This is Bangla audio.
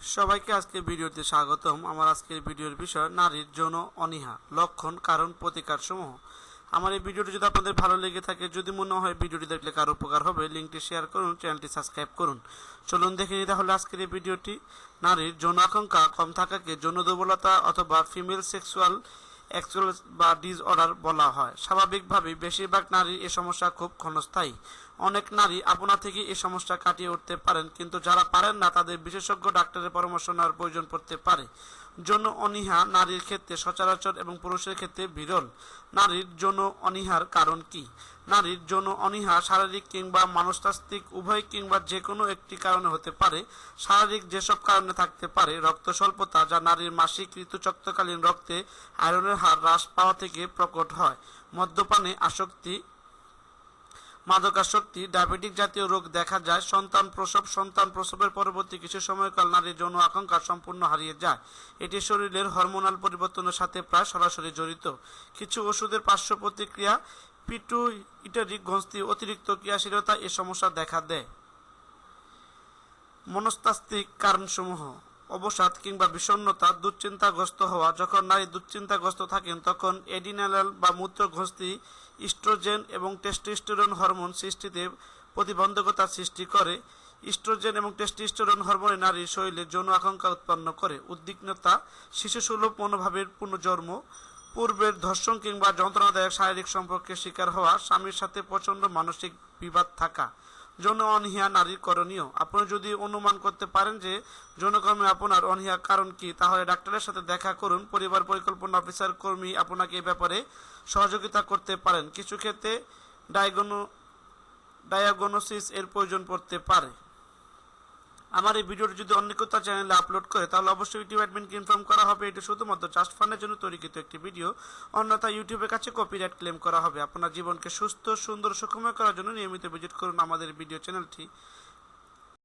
সবাইকে আজকের ভিডিওতে স্বাগতম। আমার আজকের ভিডিওর বিষয় নারীর যৌন অনীহা, লক্ষণ, কারণ, প্রতিকার সমূহ। আমার এই ভিডিওটি যদি আপনাদের ভালো লেগে থাকে, যদি মনে হয় ভিডিওটি দেখলে কারও উপকার হবে, লিঙ্কটি শেয়ার করুন, চ্যানেলটি সাবস্ক্রাইব করুন। চলুন দেখে নিই তাহলে আজকের এই ভিডিওটি। নারীর যৌন আকাঙ্ক্ষা কম থাকাকে যৌন দুর্বলতা অথবা ফিমেল সেক্সুয়াল অ্যাক্সুয়াল বা ডিসঅর্ডার বলা হয়। স্বাভাবিকভাবেই বেশিরভাগ নারীর এ সমস্যা খুব ক্ষণস্থায়ী। অনেক নারী আপনা থেকে এই সমস্যা কাটিয়ে উঠতে পারেন, কিন্তু যারা পারেন না, তাদের বিশেষজ্ঞ ডাক্তারের পরামর্শ নেওয়ার প্রয়োজন পড়তে পারে। যৌন অনীহা নারীর ক্ষেত্রে সচরাচর এবং পুরুষের ক্ষেত্রে বিরল। নারীর যৌন অনীহার কারণ কি? নারীর যৌন অনীহা শারীরিক কিংবা মনস্তাত্ত্বিক, উভয় কিংবা যে কোনো একটি কারণে হতে পারে। শারীরিক যেসব কারণে থাকতে পারে, রক্ত স্বল্পতা, যা নারীর মাসিক ঋতুচক্রকালীন রক্তে আয়রনের হার হ্রাস পাওয়া থেকে প্রকট হয়। মদ্যপানে আসক্তি মাদকাসক্তি, ডায়াবেটিক জাতীয় রোগ দেখা যায়, সন্তান প্রসব, সন্তান প্রসবের পরবর্তী কিছু সময়কাল নারীর যৌন আকাঙ্ক্ষা সম্পূর্ণ হারিয়ে যায়। এটি শরীরের হরমোনাল পরিবর্তনের সাথে প্রায় সরাসরি জড়িত। কিছু ওষুধের পার্শ্ব প্রতিক্রিয়া, পিটুইটারি গ্রন্থি অতিরিক্ত ক্রিয়াশীলতা এ সমস্যা দেখা দেয়। মনস্তাত্ত্বিক কারণসমূহ। অবসাদ কিংবা বিষণ্ণতা দুশ্চিন্তাগ্রস্ত হওয়া। যখন নারী দুশ্চিন্তাগ্রস্ত থাকেন, তখন এডিনালাল বা মূত্রগ্রস্তি ইস্ট্রোজেন এবং টেস্টোস্টেরন হরমোন সৃষ্টিতে প্রতিবন্ধকতা সৃষ্টি করে। ইস্ট্রোজেন এবং টেস্টোস্টেরন হরমোনে নারীর শরীরে যৌন আকাঙ্ক্ষা উৎপন্ন করে। উদ্বিগ্নতা, শিশুসুলভ মনোভাবের পুনর্জন্ম, পূর্বের ধর্ষণ কিংবা যন্ত্রণাদায়ক শারীরিক সম্পর্কের শিকার হওয়া, স্বামীর সাথে প্রচণ্ড মানসিক বিবাদ থাকা। যৌন অনহিয়া নারীর করণীয়। আপনি যদি অনুমান করতে পারেন যে যৌনকর্মে আপনার অনহিয়া কারণ কি, তাহলে ডাক্তারের সাথে দেখা করুন, পরিবার পরিকল্পনা অফিসার, কর্মী আপনাকে এ ব্যাপারে সহযোগিতা করতে পারেন। কিছু ক্ষেত্রে ডায়াগনো ডায়াগনোসিস এর প্রয়োজন পড়তে পারে। আমার এই ভিডিওটি যদি অন্য কোথাও চ্যানেলে আপলোড করে, তাহলে অবশ্যই ইউটিউব অ্যাডমিনকে ইনফর্ম করা হবে। এটি শুধুমাত্র জাস্ট ফান্ডের জন্য তৈরিকৃত একটি ভিডিও অন্যথা ইউটিউবের কাছে কপিরাইট ক্লেম করা হবে। আপনার জীবনকে সুস্থ, সুন্দর, সুখময় করার জন্য নিয়মিত ভিজিট করুন আমাদের ভিডিও চ্যানেলটি